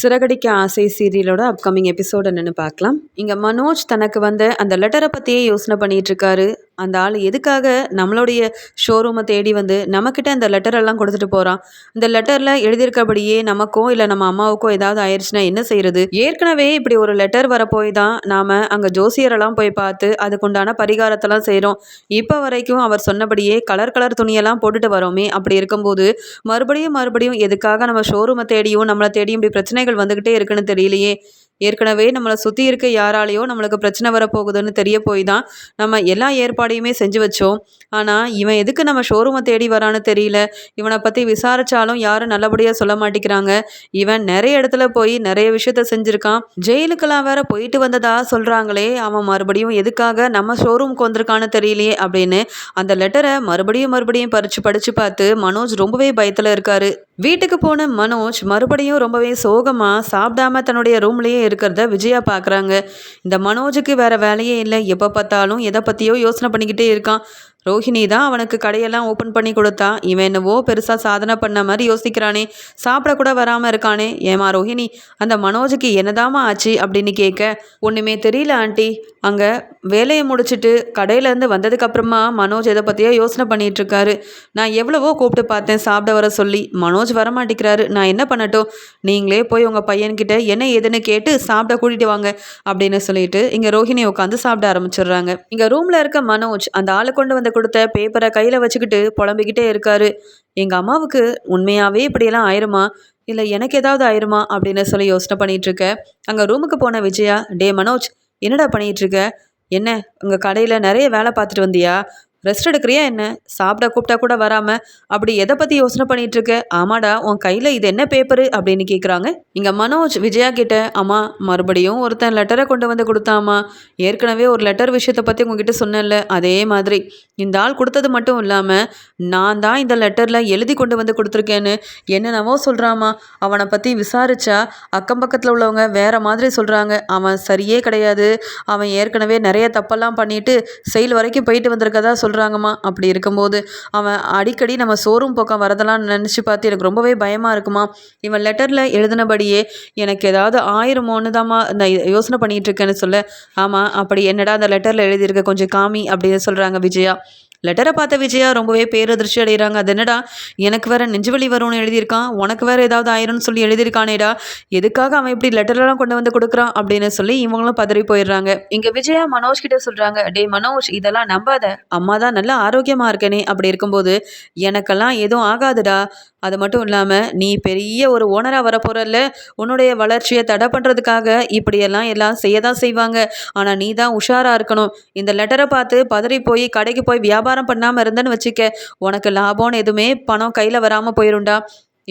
சிறகடிக்க ஆசை சீரியலோட upcoming episode என்னென்னு பார்க்கலாம். இங்கே மனோஜ் தனக்கு வந்த அந்த லெட்டரை பற்றியே யோசனை பண்ணிகிட்ருக்காரு அந்த ஆள் எதுக்காக நம்மளுடைய ஷோரூமை தேடி வந்து நம்மக்கிட்ட அந்த லெட்டரெல்லாம் கொடுத்துட்டு போகிறான் இந்த லெட்டரில் எழுதியிருக்கபடியே நமக்கோ இல்லை நம்ம அம்மாவுக்கோ ஏதாவது ஆயிடுச்சுன்னா என்ன செய்யறது? ஏற்கனவே இப்படி ஒரு லெட்டர் வரப்போய் தான் நாம் அங்கே ஜோசியரெல்லாம் போய் பார்த்து அதுக்குண்டான பரிகாரத்தெல்லாம் செய்கிறோம் இப்போ வரைக்கும் அவர் சொன்னபடியே கலர் கலர் துணியெல்லாம் போட்டுட்டு வரோமே. அப்படி இருக்கும்போது மறுபடியும் மறுபடியும் எதுக்காக நம்ம ஷோரூமை தேடியும் நம்மளை தேடியும் இப்படி பிரச்சனைகள் வந்துக்கிட்டே இருக்குன்னு தெரியலையே. ஏற்கனவே நம்மளை சுற்றி இருக்க யாராலேயோ நம்மளுக்கு பிரச்சனை வரப்போகுதுன்னு தெரிய போய் தான் நம்ம எல்லா ஏற்பாடையுமே செஞ்சு வச்சோம். ஆனால் இவன் எதுக்கு நம்ம ஷோரூமை தேடி வரான்னு தெரியல. இவனை பற்றி விசாரித்தாலும் யாரும் நல்லபடியாக சொல்ல மாட்டேங்கிறாங்க. இவன் நிறைய இடத்துல போய் நிறைய விஷயத்த செஞ்சுருக்கான். ஜெயிலுக்கெல்லாம் வேற போயிட்டு வந்ததா சொல்கிறாங்களே அவன் மறுபடியும் எதுக்காக நம்ம ஷோரூமுக்கு வந்திருக்கான்னு தெரியலையே அப்படின்னு அந்த லெட்டரை மறுபடியும் மறுபடியும் பறித்து படித்து பார்த்து மனோஜ் ரொம்பவே பயத்தில் இருக்காரு. வீட்டுக்கு போன மனோஜ் மறுபடியும் ரொம்பவே சோகமாக சாப்பிடாம தன்னுடைய ரூம்லேயே இருக்கிறத விஜயா பார்க்குறாங்க இந்த மனோஜுக்கு வேறு வேலையே இல்லை. எப்போ பார்த்தாலும் எதை பற்றியோ யோசனை பண்ணிக்கிட்டே இருக்கான். ரோஹிணி தான் அவனுக்கு கடையெல்லாம் ஓப்பன் பண்ணி கொடுத்தா. இவன் என்னவோ பெருசாக சாதனை பண்ண மாதிரி யோசிக்கிறானே. சாப்பிட கூட வராமல் இருக்கானே. ஏமா ரோஹிணி அந்த மனோஜுக்கு என்னதாமா ஆச்சு அப்படின்னு கேட்க ஒன்றுமே தெரியல ஆண்டி. அங்கே வேலையை முடிச்சுட்டு கடையிலேருந்து வந்ததுக்கப்புறமா மனோஜ் எதை பற்றியோ யோசனை பண்ணிகிட்டு இருக்காரு. நான் எவ்வளவோ கூப்பிட்டு பார்த்தேன் சாப்பிட வர சொல்லி. மனோஜ் வரமாட்டேங்கிறாரு. நான் என்ன பண்ணட்டும்? நீங்களே போய் உங்கள் பையன்கிட்ட என்ன ஏதுன்னு கேட்டு சாப்பிட கூட்டிகிட்டு வாங்க அப்படின்னு சொல்லிட்டு இங்கே ரோஹிணி உட்காந்து சாப்பிட ஆரம்பிச்சிடுறாங்க. இங்கே ரூமில் இருக்க மனோஜ் அந்த ஆளை கொண்டு வந்து கொடுத்த பேப்பரை கையில் வச்சுக்கிட்டு புலம்பிக்கிட்டே இருக்காரு. எங்கள் அம்மாவுக்கு உண்மையாகவே இப்படியெல்லாம் ஆயிருமா? இல்லை எனக்கு ஏதாவது ஆயிருமா? அப்படின்னு சொல்லி யோசனை பண்ணிகிட்ருக்க அங்கே ரூமுக்கு போன விஜயா டே மனோஜ் என்னடா பண்ணிகிட்ருக்க என்ன உங்கள் கடையில் நிறைய வேலை பார்த்துட்டு வந்தியா? ரெஸ்ட் எடுக்கிறியா என்ன? சாப்பிட கூப்பிட்டா கூட வராமல் அப்படி எதை பற்றி யோசனை பண்ணிட்டு இருக்க ஆமாடா உன் கையில் இது என்ன பேப்பரு அப்படின்னு கேட்குறாங்க இங்கே மனோஜ் விஜயா கிட்ட அம்மா மறுபடியும் ஒருத்தன் லெட்டரை கொண்டு வந்து கொடுத்தாமா ஏற்கனவே ஒரு லெட்டர் விஷயத்தை பற்றி உங்ககிட்ட சொன்னேன்ல அதே மாதிரி. இந்த ஆள் கொடுத்தது மட்டும் இல்லாமல் நான் தான் இந்த லெட்டரில் எழுதி கொண்டு வந்து கொடுத்துருக்கேன்னு என்னென்னவோ சொல்கிறாமா அவனை பற்றி விசாரிச்சா அக்கம் பக்கத்தில் உள்ளவங்க வேற மாதிரி சொல்கிறாங்க அவன் சரியே கிடையாது. அவன் ஏற்கனவே நிறைய தப்பெல்லாம் பண்ணிட்டு செயல் வரைக்கும் போயிட்டு வந்திருக்கதா சொல்கிறாங்கம்மா அப்படி இருக்கும்போது அவன் அடிக்கடி நம்ம ஷோரூம் பக்கம் வரதெல்லாம் நினச்சி பார்த்து எனக்கு ரொம்பவே பயமாக இருக்குமா. இவன் லெட்டரில் எழுதினபடியே எனக்கு ஏதாவது ஆயிரமோன்னு தாம்மா இந்த யோசனை பண்ணிகிட்டு இருக்கேன்னு சொல்ல ஆமாம் அப்படி என்னடா அந்த லெட்டரில் எழுதியிருக்க கொஞ்சம் காமி அப்படின்னு சொல்கிறாங்க விஜயா. லெட்டரை பார்த்த விஜயா ரொம்பவே பேரதிர்ச்சி அடைகிறாங்க. அது என்னடா எனக்கு வேற நெஞ்சுவலி வரும்னு எழுதியிருக்கான். உனக்கு வேற ஏதாவது ஆயிரும்னு சொல்லி எழுதியிருக்கானேடா. எதுக்காக அவன் இப்படி லெட்டர்லாம் கொண்டு வந்து கொடுக்குறான் அப்படின்னு சொல்லி இவங்களும் பதறி போயிடுறாங்க. இங்கே விஜயா மனோஜ் கிட்ட சொல்கிறாங்க டே மனோஜ் இதெல்லாம் நம்பாத. அம்மா தான் நல்லா ஆரோக்கியமாக இருக்கனே. அப்படி இருக்கும்போது எனக்கெல்லாம் எதுவும் ஆகாதுடா. அது மட்டும் இல்லாமல் நீ பெரிய ஒரு ஓனராக வரப்போகிறல்ல உன்னுடைய வளர்ச்சியை தடை பண்ணுறதுக்காக இப்படியெல்லாம் எல்லாம் செய்ய தான் செய்வாங்க. ஆனால் நீ தான் உஷாராக இருக்கணும். இந்த லெட்டரை பார்த்து பதறி போய் கடைக்கு போய் வியாபாரம் பண்ணாமல் இருந்தேன்னு வச்சுக்க உனக்கு லாபம்னு எதுவுமே பணம் கையில் வராமல் போயிருண்டா.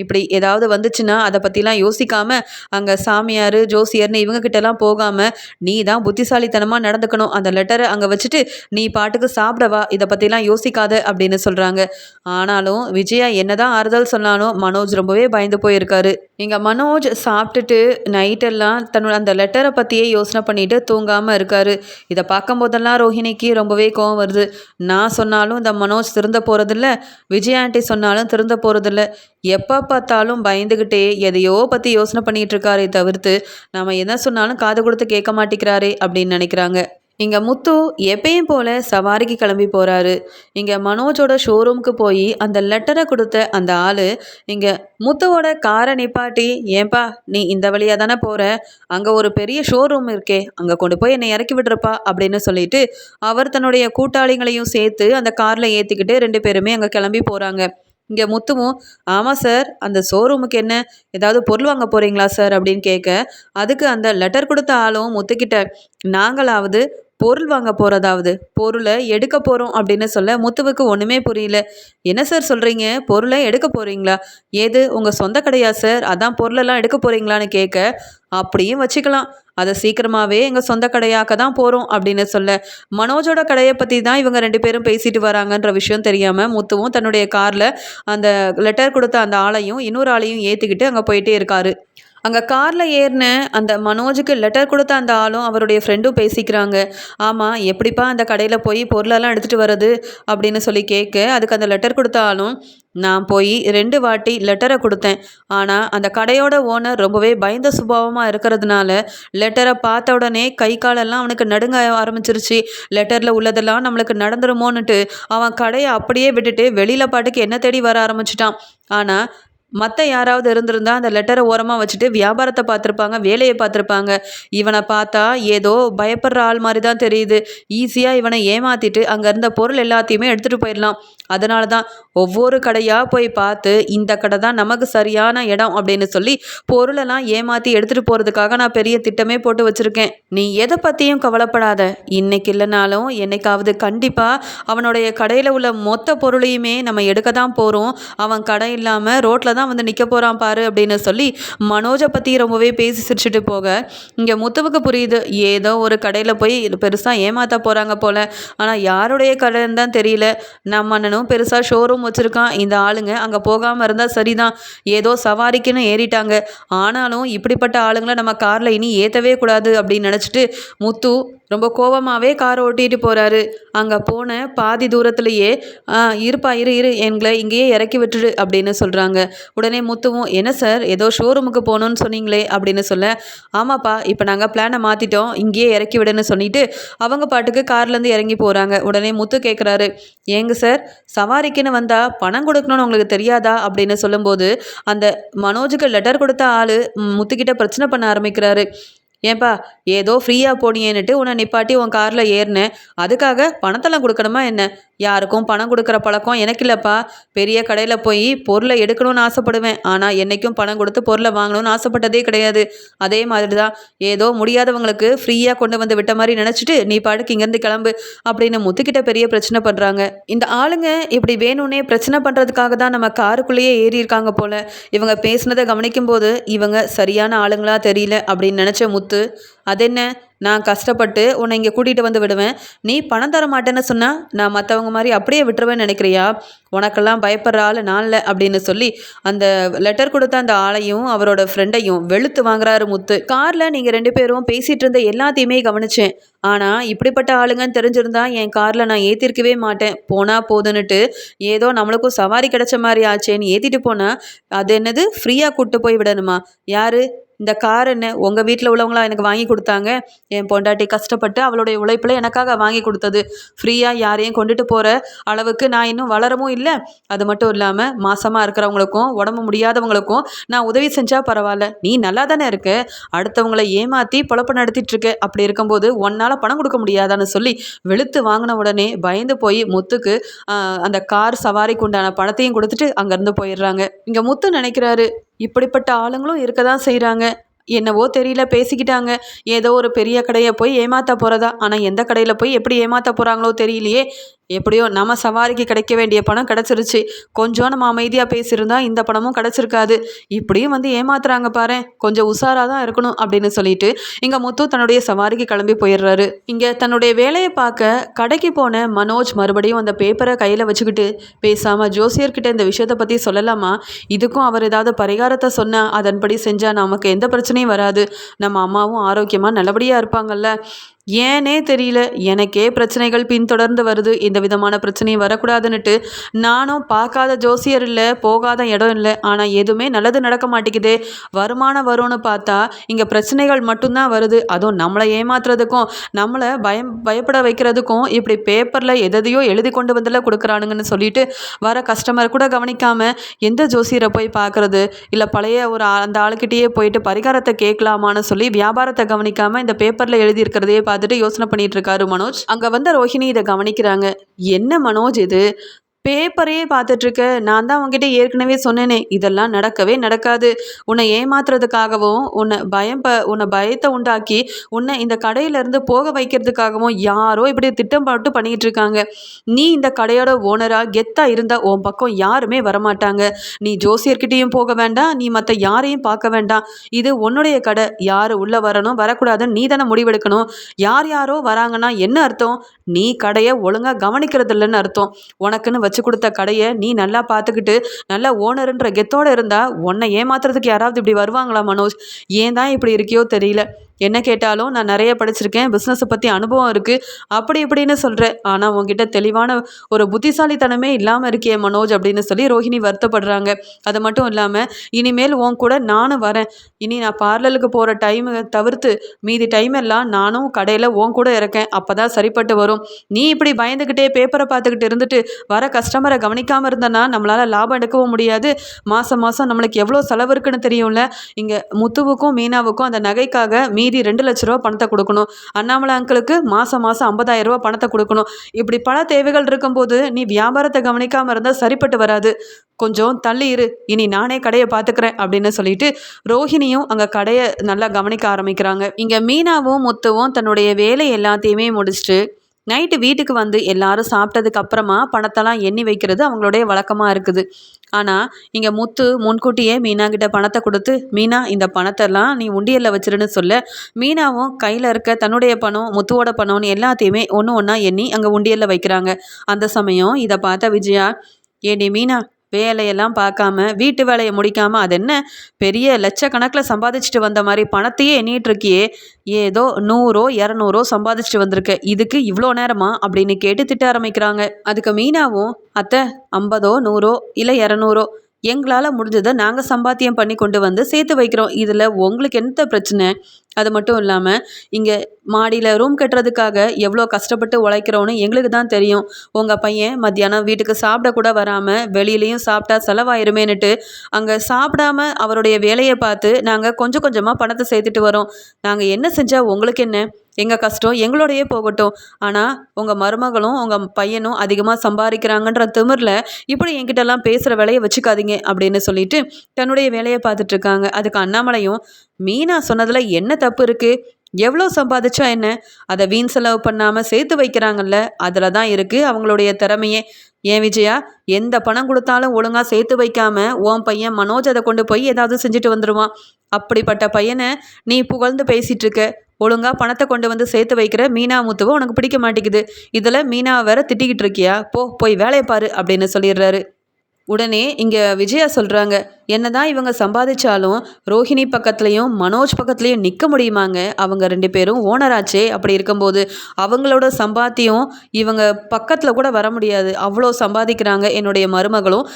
இப்படி ஏதாவது வந்துச்சுன்னா அதை பற்றிலாம் யோசிக்காமல் அங்கே சாமியார் ஜோசியர்னு இவங்கக்கிட்டலாம் போகாமல் நீ தான் புத்திசாலித்தனமாக நடந்துக்கணும். அந்த லெட்டரை அங்கே வச்சுட்டு நீ பாட்டுக்கு சாப்பிடவா இதை பற்றிலாம் யோசிக்காத அப்படின்னு சொல்கிறாங்க ஆனாலும் விஜயா என்னதான் ஆறுதல் சொன்னாலும் மனோஜ் ரொம்பவே பயந்து போயிருக்காரு. இங்கே மனோஜ் சாப்பிட்டுட்டு நைட்டெல்லாம் தன்னோட அந்த லெட்டரை பற்றியே யோசனை பண்ணிட்டு தூங்காமல் இருக்காரு. இதை பார்க்கும் போதெல்லாம் ரோஹிணிக்கு ரொம்பவே கோவம் வருது. நான் சொன்னாலும் இந்த மனோஜ் திருந்த போகிறதில்ல விஜயாண்டி சொன்னாலும் திருந்த போகிறதில்ல எப்போ பார்த்தாலும் பயந்துக்கிட்டே எதையோ பற்றி யோசனை பண்ணிகிட்டு இருக்காரே தவிர்த்து நம்ம என்ன சொன்னாலும் காது கொடுத்து கேட்க மாட்டேங்கிறாரே அப்படின்னு நினைக்கிறாங்க. இங்கே முத்து எப்பயும் போல் சவாரிக்கு கிளம்பி போகிறாரு இங்கே மனோஜோட ஷோரூமுக்கு போய் அந்த லெட்டரை கொடுத்த அந்த ஆள் இங்கே முத்துவோட காரை நிப்பாட்டி ஏன்பா நீ இந்த வழியாக தானே போகிற அங்கே ஒரு பெரிய ஷோரூம் இருக்கே அங்கே கொண்டு போய் என்னை இறக்கி விடுறப்பா? அப்படின்னு சொல்லிட்டு அவர் தன்னுடைய கூட்டாளிகளையும் சேர்த்து அந்த காரில் ஏற்றிக்கிட்டு ரெண்டு பேருமே அங்கே கிளம்பி போகிறாங்க இங்கே முத்துவும் ஆமாம் சார் அந்த ஷோரூமுக்கு என்ன ஏதாவது பொருள் வாங்க போகிறீங்களா சார் அப்படின்னு கேட்க அதுக்கு அந்த லெட்டர் கொடுத்த ஆளும் முத்துக்கிட்ட நாங்களாவது பொருள் வாங்க போகிறதாவது பொருளை எடுக்க போகிறோம் அப்படின்னு சொல்ல முத்துவுக்கு ஒன்றுமே புரியல. என்ன சார் சொல்கிறீங்க பொருளை எடுக்க போகிறீங்களா ஏது உங்கள் சொந்த கடையா சார் அதான் பொருளெல்லாம் எடுக்க போகிறீங்களான்னு கேட்க அப்படியும் வச்சுக்கலாம். அதை சீக்கிரமாகவே எங்கள் சொந்த கடையாக்க தான் போகிறோம் அப்படின்னு சொல்ல மனோஜோட கடையை பற்றி தான் இவங்க ரெண்டு பேரும் பேசிட்டு வராங்கன்ற விஷயம் தெரியாமல் முத்துவும் தன்னுடைய காரில் அந்த லெட்டர் கொடுத்த அந்த ஆளையும் இன்னொரு ஆளையும் ஏற்றிக்கிட்டு அங்கே போயிட்டே இருக்காரு. அங்கே காரில் ஏறின அந்த மனோஜுக்கு லெட்டர் கொடுத்த அந்த ஆளும் அவருடைய ஃப்ரெண்டும் பேசிக்கிறாங்க. ஆமாம் எப்படிப்பா அந்த கடையில் போய் பொருளெல்லாம் எடுத்துகிட்டு வர்றது அப்படின்னு சொல்லி கேட்க அதுக்கு அந்த லெட்டர் கொடுத்த ஆளும் நான் போய் ரெண்டு வாட்டி லெட்டரை கொடுத்தேன். ஆனால் அந்த கடையோட ஓனர் ரொம்பவே பயந்த சுபாவமாக இருக்கிறதுனால லெட்டரை பார்த்த உடனே கை காலெல்லாம் அவனுக்கு நடுங்க ஆரம்பிச்சிருச்சு. லெட்டரில் உள்ளதெல்லாம் நம்மளுக்கு நடந்துருமோன்னுட்டு அவன் கடையை அப்படியே விட்டுட்டு வெளியில் பாட்டுக்கு என்ன தேடி வர ஆரம்பிச்சிட்டான். ஆனால் மற்ற யாராவது இருந்திருந்தா அந்த லெட்டரை ஓரமாக வச்சுட்டு வியாபாரத்தை பார்த்துருப்பாங்க வேலையை பார்த்துருப்பாங்க. இவனை பார்த்தா ஏதோ பயப்படுற ஆள் மாதிரி தான் தெரியுது ஈஸியாக இவனை ஏமாற்றிட்டு அங்கே இருந்த பொருள் எல்லாத்தையுமே எடுத்துகிட்டு போயிடலாம். அதனால தான் ஒவ்வொரு கடையாக போய் பார்த்து இந்த கடை தான் நமக்கு சரியான இடம் அப்படின்னு சொல்லி பொருளெல்லாம் ஏமாற்றி எடுத்துகிட்டு போகிறதுக்காக நான் பெரிய திட்டமே போட்டு வச்சுருக்கேன். நீ எதை பற்றியும் கவலைப்படாத. இன்னைக்கு இல்லைனாலும் என்னைக்காவது கண்டிப்பாக அவனுடைய கடையில் உள்ள மொத்த பொருளையுமே நம்ம எடுக்க தான் போகிறோம் அவன் கடை இல்லாமல் ரோட்டில் தான் வந்து நிற்க போகிறான் பாரு அப்படின்னு சொல்லி மனோஜை பற்றி ரொம்பவே பேசி சிரிச்சுட்டு போக. இங்கே முத்துவுக்கு புரியுது ஏதோ ஒரு கடையில் போய் பெருசாக ஏமாற்ற போகிறாங்க போல். ஆனால் யாருடைய கடைன்னு தான் தெரியல. நம்ம அண்ணனும் பெருசாக ஷோரூம் வச்சுருக்கான். இந்த ஆளுங்க அங்கே போகாமல் இருந்தால் சரிதான். ஏதோ சவாரிக்குன்னு ஏறிட்டாங்க. ஆனாலும் இப்படிப்பட்ட ஆளுங்களை நம்ம காரில் இனி ஏற்றவே கூடாது அப்படின்னு நினச்சிட்டு முத்து ரொம்ப கோவமாகவே காரை ஓட்டிகிட்டு போகிறாரு அங்கே போன பாதி தூரத்துலேயே இருப்பா இரு இரு எங்களை இங்கேயே இறக்கி விட்டுடு அப்படின்னு சொல்கிறாங்க உடனே முத்துவும் என்ன சார் ஏதோ ஷோரூமுக்கு போகணுன்னு சொன்னீங்களே அப்படின்னு சொல்ல ஆமாப்பா இப்போ நாங்கள் பிளானை மாற்றிட்டோம் இங்கேயே இறக்கி விடுன்னு சொல்லிட்டு அவங்க பாட்டுக்கு கார்லேருந்து இறங்கி போகிறாங்க உடனே முத்து கேட்குறாரு ஏங்க சார் சவாரிக்குன்னு வந்தால் பணம் கொடுக்கணும்னு உங்களுக்கு தெரியாதா? அப்படின்னு சொல்லும்போது அந்த மனோஜுக்கு லெட்டர் கொடுத்த ஆள் முத்துக்கிட்ட பிரச்சனை பண்ண ஆரம்பிக்கிறாரு. ஏன்பா ஏதோ ஃப்ரீயாக போனியேன்னுட்டு உன்னை நிப்பாட்டி உன் காரில் ஏறினேன். அதுக்காக பணத்தெல்லாம் கொடுக்கணுமா என்ன? யாருக்கும் பணம் கொடுக்குற பழக்கம் எனக்கு இல்லைப்பா பெரிய கடையில் போய் பொருளை எடுக்கணும்னு ஆசைப்படுவேன். ஆனால் என்றைக்கும் பணம் கொடுத்து பொருளை வாங்கணும்னு ஆசைப்பட்டதே கிடையாது. அதே மாதிரி தான் ஏதோ முடியாதவங்களுக்கு ஃப்ரீயாக கொண்டு வந்து விட்ட மாதிரி நினச்சிட்டு நீ பாட்டுக்கு இங்கேருந்து கிளம்பு அப்படின்னு முத்துக்கிட்ட பெரிய பிரச்சனை பண்ணுறாங்க இந்த ஆளுங்க இப்படி வேணும்னே பிரச்சனை பண்ணுறதுக்காக தான் நம்ம காருக்குள்ளேயே ஏறி இருக்காங்க போல். இவங்க பேசுனதை கவனிக்கும்போது இவங்க சரியான ஆளுங்களா தெரியல அப்படின்னு நினச்ச முத்து அதென்ன? நான் கஷ்டப்பட்டு உன்னை இங்கே கூட்டிகிட்டு வந்து விடுவேன். நீ பணம் தர மாட்டேன்னு சொன்னால் நான் மற்றவங்க மாதிரி அப்படியே விட்டுருவேன்னு நினைக்கிறியா? உனக்கெல்லாம் பயப்படுற ஆள் நாளில் அப்படின்னு சொல்லி அந்த லெட்டர் கொடுத்த அந்த ஆளையும் அவரோட ஃப்ரெண்டையும் வெளுத்து வாங்குறாரு முத்து. காரில் நீங்கள் ரெண்டு பேரும் பேசிகிட்டு இருந்த எல்லாத்தையுமே கவனித்தேன் ஆனால் இப்படிப்பட்ட ஆளுங்கன்னு தெரிஞ்சிருந்தா என் காரில் நான் ஏற்றிருக்கவே மாட்டேன். போனால் போதுன்னுட்டு ஏதோ நம்மளுக்கும் சவாரி கிடைச்ச மாதிரி ஆச்சேன்னு ஏற்றிட்டு போனால் அது என்னது? ஃப்ரீயாக கூப்பிட்டு போய் விடணுமா? யார்? இந்த கார் என்ன? உங்கள் வீட்டில் உள்ளவங்களாம் எனக்கு வாங்கி கொடுத்தாங்க. என் பொண்டாட்டி கஷ்டப்பட்டு அவளுடைய உழைப்பில் எனக்காக வாங்கி கொடுத்தது. ஃப்ரீயாக யாரையும் கொண்டுட்டு போகிற அளவுக்கு நான் இன்னும் வளரவும் இல்லை. அது மட்டும் இல்லாமல் மாசமாக இருக்கிறவங்களுக்கும் உடம்பு முடியாதவங்களுக்கும் நான் உதவி செஞ்சால் பரவாயில்ல. நீ நல்லா தானே இருக்க. அடுத்தவங்களை ஏமாற்றி பொழப்பு நடத்திட்டுருக்க அப்படி இருக்கும்போது ஒன்னால் பணம் கொடுக்க முடியாதான்னு சொல்லி வெளுத்து வாங்கின உடனே பயந்து போய் முத்துக்கு அந்த கார் சவாரிக்கு உண்டான பணத்தையும் கொடுத்துட்டு அங்கேருந்து போயிடுறாங்க. இங்கே முத்து நினைக்கிறாரு இப்படிப்பட்ட ஆளுங்களும் இருக்க தான் செய்கிறாங்க என்னவோ தெரியல பேசிக்கிட்டாங்க. ஏதோ ஒரு பெரிய கடையை போய் ஏமாற்ற போகிறதா ஆனால் எந்த கடையில் போய் எப்படி ஏமாற்ற போகிறாங்களோ தெரியலையே. எப்படியோ நம்ம சவாரிக்கு கிடைக்க வேண்டிய பணம் கிடச்சிருச்சு. கொஞ்சம் நம்ம அமைதியாக பேசியிருந்தா இந்த பணமும் கிடச்சிருக்காது. இப்படியும் வந்து ஏமாத்துறாங்க பாரு கொஞ்சம் உஷாராக தான் இருக்கணும் அப்படின்னு சொல்லிட்டு இங்கே முத்து தன்னுடைய சவாரிக்கு கிளம்பி போயிடுறாரு. இங்கே தன்னுடைய வேலையை பார்க்க கடைக்கு போன மனோஜ் மறுபடியும் அந்த பேப்பரை கையில் வச்சுக்கிட்டு பேசாமல் ஜோசியர்கிட்ட இந்த விஷயத்தை பற்றி சொல்லலாமா? இதுக்கும் அவர் ஏதாவது பரிகாரத்தை சொன்னால் அதன்படி செஞ்சால் நமக்கு எந்த பிரச்சனையும் வராது. நம்ம அம்மாவும் ஆரோக்கியமாக நல்லபடியாக இருப்பாங்கல்ல. ஏனே தெரியல. எனக்கே பிரச்சனைகள் பின்தொடர்ந்து வருது. இந்த விதமான பிரச்சனையும் வரக்கூடாதுன்னுட்டு நானும் பார்க்காத ஜோசியர் இல்லை போகாத இடம் இல்லை. ஆனால் எதுவுமே நல்லது நடக்க மாட்டேங்குதே. வருமானம் வரும்னு பார்த்தா இங்கே பிரச்சனைகள் மட்டும்தான் வருது. அதுவும் நம்மளை ஏமாத்துறதுக்கும் நம்மளை பயம் பயப்பட வைக்கிறதுக்கும் இப்படி பேப்பரில் எதையோ எழுதி கொண்டு வந்துல கொடுக்குறானுங்கன்னு சொல்லிட்டு வர கஸ்டமர் கூட கவனிக்காமல் எந்த ஜோசியரை போய் பார்க்குறது? இல்லை பழைய ஒரு அந்த ஆளுக்கிட்டேயே போயிட்டு பரிகாரத்தை கேட்கலாமான்னு சொல்லி வியாபாரத்தை கவனிக்காமல் இந்த பேப்பரில் எழுதியிருக்கிறதே பார்த்துட்டு யோசனை பண்ணிட்டு இருக்காரு மனோஜ். அங்கே வந்த ரோஹிணி இதை கவனிக்கிறாங்க. என்ன மனோஜ் இது? பேப்பரையே பார்த்துட்ருக்க. நான் தான் உங்ககிட்ட ஏற்கனவே சொன்னேனே இதெல்லாம் நடக்கவே நடக்காது. உன்னை ஏமாத்துறதுக்காகவும் உன்னை பயம் ப உன்னை பயத்தை உண்டாக்கி உன்னை இந்த கடையிலேருந்து போக வைக்கிறதுக்காகவும் யாரோ இப்படி திட்டம் பாட்டு பண்ணிக்கிட்டு இருக்காங்க நீ இந்த கடையோட ஓனராக கெத்தாக இருந்தால் உன் பக்கம் யாருமே வரமாட்டாங்க. நீ ஜோசியர்கிட்டையும் போக வேண்டாம் நீ மற்ற யாரையும் பார்க்க வேண்டாம். இது உன்னுடைய கடை. யார் உள்ளே வரணும் வரக்கூடாதுன்னு நீ தானே முடிவெடுக்கணும். யார் யாரோ வராங்கன்னா என்ன அர்த்தம்? நீ கடையை ஒழுங்காக கவனிக்கிறது இல்லைன்னு அர்த்தம். உனக்குன்னு வச்சு வச்சு கொடுத்த கடையை நீ நல்லா பார்த்துக்கிட்டு நல்லா ஓனருன்ற கெத்தோட இருந்தா உன்னை ஏமாத்துறதுக்கு யாராவது இப்படி வருவாங்களா மனோஜ்? ஏன் தான் இப்படி இருக்கியோ தெரியல. என்ன கேட்டாலும் நான் நிறைய படிச்சிருக்கேன் பிஸ்னஸை பற்றி அனுபவம் இருக்குது அப்படி இப்படின்னு சொல்கிறேன் ஆனால் உங்ககிட்ட தெளிவான ஒரு புத்திசாலித்தனமே இல்லாமல் இருக்கே மனோஜ் அப்படின்னு சொல்லி ரோஹிணி வருத்தப்படுறாங்க. அது மட்டும் இல்லாமல் இனிமேல் உன் கூட நானும் வரேன். இனி நான் பார்லருக்கு போகிற டைமை தவிர்த்து மீதி டைம் எல்லாம் நானும் கடையில் உன் கூட இருக்கேன் அப்போ தான் சரிப்பட்டு வரும். நீ இப்படி பயந்துக்கிட்டே பேப்பரை பார்த்துக்கிட்டு இருந்துட்டு வர கஷ்டம் கஸ்டமரை கவனிக்காமல் இருந்தனா நம்மளால் லாபம் எடுக்கவும் முடியாது. மாதம் மாதம் நம்மளுக்கு எவ்வளோ செலவு இருக்குன்னு தெரியும்ல? இங்கே முத்துவுக்கும் மீனாவுக்கும் அந்த நகைக்காக மீதி ரெண்டு லட்ச ரூபா பணத்தை கொடுக்கணும். அண்ணாமலை அங்கிளுக்கு மாதம் மாதம் ஐம்பதாயிரம் ரூபா பணத்தை கொடுக்கணும். இப்படி பல தேவைகள் இருக்கும்போது நீ வியாபாரத்தை கவனிக்காமல் இருந்தால் சரிப்பட்டு வராது. கொஞ்சம் தள்ளி இரு. இனி நானே கடையை பார்த்துக்கிறேன் அப்படின்னு சொல்லிட்டு ரோஹிணியும் அங்கே கடையை நல்லா கவனிக்க ஆரம்பிக்கிறாங்க. இங்கே மீனாவும் முத்துவும் தன்னுடைய வேலை எல்லாத்தையுமே முடிச்சுட்டு நைட்டு வீட்டுக்கு வந்து எல்லாரும் சாப்பிட்டதுக்கு அப்புறமா பணத்தெல்லாம் எண்ணி வைக்கிறது அவங்களுடைய வழக்கமாக இருக்குது. ஆனால் இங்கே முத்து முன்கூட்டியே மீனா கிட்ட பணத்தை கொடுத்து மீனா இந்த பணத்தெல்லாம் நீ உண்டியலில் வச்சிருன்னு சொல்ல. மீனாவும் கையில் இருக்க தன்னுடைய பணம் முத்துவோட பணம்னு எல்லாத்தையுமே ஒன்று ஒன்றா எண்ணி அங்கே உண்டியலில் வைக்கிறாங்க. அந்த சமயம் இதை பார்த்த விஜயா ஏடி மீனா வேலையெல்லாம் பார்க்காம வீட்டு வேலையை முடிக்காம அது என்ன பெரிய லட்சக்கணக்கில் சம்பாதிச்சுட்டு வந்த மாதிரி பணத்தையே எண்ணிட்டு இருக்கியே ஏதோ நூறோ இரநூறோ சம்பாதிச்சுட்டு வந்திருக்க. இதுக்கு இவ்வளோ நேரமா? அப்படின்னு கேட்டு திட்ட ஆரம்பிக்கிறாங்க. அதுக்கு மீனாவும் அத்தை ஐம்பதோ நூறோ இல்லை இரநூறோ எங்களால் முடிஞ்சதை நாங்கள் சம்பாத்தியம் பண்ணி கொண்டு வந்து சேர்த்து வைக்கிறோம். இதில் உங்களுக்கு எந்த பிரச்சனை? அது மட்டும் இல்லாமல் இங்கே மாடியில் ரூம் கட்டுறதுக்காக எவ்வளோ கஷ்டப்பட்டு உழைக்கிறோன்னு எங்களுக்கு தான் தெரியும். உங்கள் பையன் மத்தியானம் வீட்டுக்கு சாப்பிட கூட வராமல் வெளியிலையும் சாப்பிட்டா செலவாயிருமேனுட்டு அங்கே சாப்பிடாம அவருடைய வேலையை பார்த்து நாங்கள் கொஞ்சம் கொஞ்சமாக பணத்தை சேர்த்துட்டு வரோம். நாங்கள் என்ன செஞ்சால் உங்களுக்கு என்ன? எங்கள் கஷ்டம் எங்களோடையே போகட்டும். ஆனால் உங்கள் மருமகளும் உங்கள் பையனும் அதிகமாக சம்பாதிக்கிறாங்கன்ற திமிரில் இப்படி என்கிட்டலாம் பேசுகிற வேலையை வச்சுக்காதீங்க அப்படின்னு சொல்லிட்டு தன்னுடைய வேலையை பார்த்துட்ருக்காங்க. அதுக்கு அண்ணாமலையும் மீனா சொன்னதில் என்ன தப்பு இருக்குது எவ்வளோ சம்பாதிச்சா என்ன? அதை வீண் செலவு பண்ணாமல் சேர்த்து வைக்கிறாங்கல்ல அதில் தான் இருக்குது அவங்களுடைய திறமையே. ஏன் விஜயா எந்த பணம் கொடுத்தாலும் ஒழுங்காக சேர்த்து வைக்காம உன் பையன் மனோஜ் அதை கொண்டு போய் ஏதாவது செஞ்சுட்டு வந்துடுவான் அப்படிப்பட்ட பையனை நீ புகழ்ந்து பேசிகிட்டு இருக்க ஒழுங்காக பணத்தை கொண்டு வந்து சேர்த்து வைக்கிற மீனா முத்துவை உனக்கு பிடிக்க மாட்டேங்குது. இதில் மீனாவை வேற திட்டிக்கிட்டு இருக்கியா? போ போய் வேலையை பாரு அப்படின்னு சொல்லிடுறாரு. உடனே இங்கே விஜயா சொல்கிறாங்க என்னதான் இவங்க சம்பாதிச்சாலும் ரோஹிணி பக்கத்துலேயும் மனோஜ் பக்கத்துலேயும் நிற்க முடியுமாங்க? அவங்க ரெண்டு பேரும் ஓனராச்சே அப்படி இருக்கும்போது அவங்களோட சம்பாத்தியம் இவங்க பக்கத்தில் கூட வர முடியாது. அவ்வளோ சம்பாதிக்கிறாங்க என்னுடைய மருமகளும்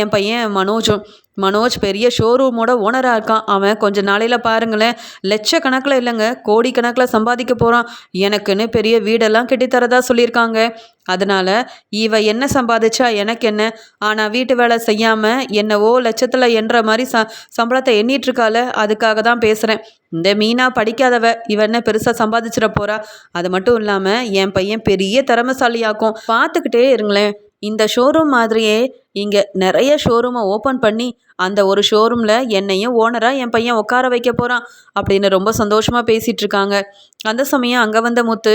என் பையன் மனோஜும். மனோஜ் பெரிய ஷோரூமோட ஓனராக இருக்கான். அவன் கொஞ்ச நாளையில் பாருங்களேன். லட்சக்கணக்கில் இல்லைங்க. கோடிக்கணக்கில் சம்பாதிக்க போகிறான் எனக்குன்னு பெரிய வீடெல்லாம் கெட்டித்தரதா சொல்லியிருக்காங்க. அதனால் இவ என்ன சம்பாதிச்சா எனக்கு என்ன? ஆனால் வீட்டு வேலை செய்யாமல் என்னவோ லட்சத்தில் என்ற மாதிரி ச சம்பளத்தை எண்ணிட்டுருக்கால அதுக்காக தான் பேசுகிறேன் இந்த மீனா படிக்காதவ இவ என்ன பெருசாக சம்பாதிச்சிட போகிறா அது மட்டும் இல்லாமல் என் பையன் பெரிய திறமைசாலியாக்கும். பார்த்துக்கிட்டே இருங்களேன். இந்த ஷோரூம் மாதிரியே இங்கே நிறைய ஷோரூமை ஓப்பன் பண்ணி அந்த ஒரு ஷோரூமில் என்னையும் ஓனராக என் பையன் உட்கார வைக்க போகிறான் அப்படின்னு ரொம்ப சந்தோஷமாக பேசிகிட்டு இருக்காங்க. அந்த சமயம் அங்கே வந்த முத்து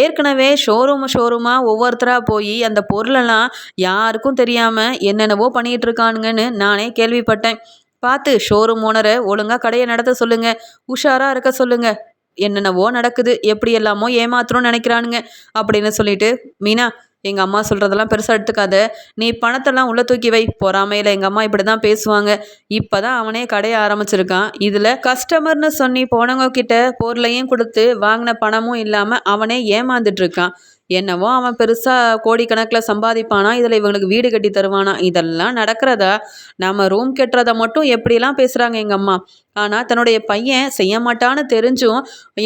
ஏற்கனவே ஷோரூம் ஷோரூமாக ஒவ்வொருத்தராக போய் அந்த பொருளெல்லாம் யாருக்கும் தெரியாமல் என்னென்னவோ பண்ணிகிட்டு இருக்கானுங்கன்னு நானே கேள்விப்பட்டேன். பார்த்து ஷோரூம் ஓனரை ஒழுங்காக கடையை நடத்த சொல்லுங்கள் உஷாராக இருக்க சொல்லுங்கள் என்னென்னவோ நடக்குது எப்படி எல்லாமோ ஏமாத்துறோம்னு நினைக்கிறானுங்க அப்படின்னு சொல்லிட்டு மீனா எங்கள் அம்மா சொல்கிறதெல்லாம் பெருசாக எடுத்துக்காத. நீ பணத்தெல்லாம் உள்ளே தூக்கி வை. பொறாமையில் எங்கள் அம்மா இப்படி தான் பேசுவாங்க. இப்போ தான் அவனே கடையை ஆரம்பிச்சிருக்கான். இதில் கஸ்டமர்னு சொன்னி போனவங்க கிட்ட பொருளையும் கொடுத்து வாங்கின பணமும் இல்லாமல் அவனே ஏமாந்துட்டு இருக்கான். என்னவோ அவன் பெருசாக கோடிக்கணக்கில் சம்பாதிப்பானா இதில் இவங்களுக்கு வீடு கட்டி தருவானா இதெல்லாம் நடக்கிறத நம்ம ரூம் கட்டுறதை மட்டும் எப்படிலாம் பேசுகிறாங்க எங்கள் அம்மா. ஆனால் தன்னுடைய பையன் செய்ய மாட்டான்னு தெரிஞ்சும்